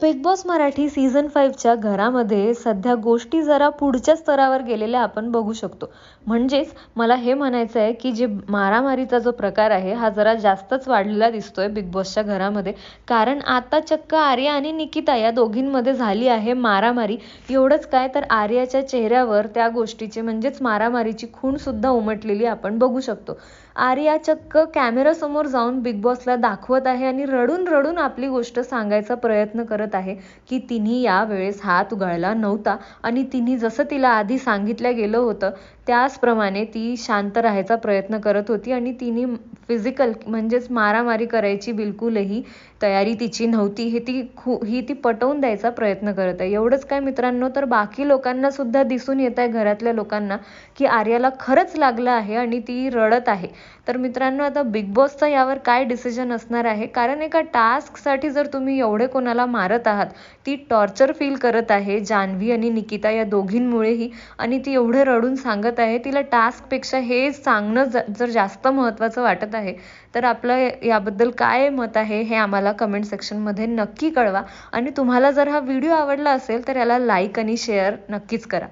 Big Boss Marathi season फाईव्हच्या घरामध्ये सध्या गोष्टी जरा पुढच्या स्तरावर गेलेल्या आपण बघू शकतो. म्हणजेच मला हे म्हणायचं आहे की जे मारामारीचा जो प्रकार आहे हा जरा जास्तच वाढलेला दिसतोय बिग बॉसच्या घरामध्ये. कारण आता चक्क आर्या आणि निकिता या दोघींमध्ये झाली आहे मारामारी. एवढंच काय तर आर्याच्या चेहऱ्यावर त्या गोष्टीची म्हणजेच मारामारीची खूणसुद्धा उमटलेली आपण बघू शकतो. आर्या चक्क कॅमेरासमोर जाऊन बिग बॉसला दाखवत आहे आणि रडून रडून आपली गोष्ट सांगायचा प्रयत्न करत आहे की तिने यावेळेस हात उघडला नव्हता. आणि तिने जसं तिला आधी सांगितलं गेलं होतं त्याचप्रमाणे ती शांत राहायचा प्रयत्न करत होती आणि तिने फिजिकल म्हणजेच मारामारी करायची बिलकुलही तयारी तिची नव्हती. हे ती खू ही ती पटवून द्यायचा प्रयत्न करत आहे. एवढंच काय मित्रांनो तर बाकी लोकांना सुद्धा दिसून येत आहे घरातल्या लोकांना की आर्याला खरंच लागलं आहे आणि ती रडत आहे. तर मित्रांनो आता बिग बॉसचा यावर काय डिसिजन असणार आहे? कारण एका टास्कसाठी जर तुम्ही एवढे कोणाला मारत आहात. ती टॉर्चर फील करत आहे. जान्हवी आणि निकिता या दोघींमुळेही आणि ती एवढे रडून सांगत आहे तिला टास्कपेक्षा हे सांगणं जर जास्त महत्त्वाचं वाटत आहे तर आपलं याबद्दल काय मत आहे हे आम्हाला कमेंट सेक्शनमध्ये नक्की कळवा. आणि तुम्हाला जर हा व्हिडिओ आवडला असेल तर याला लाईक आणि शेअर नक्कीच करा.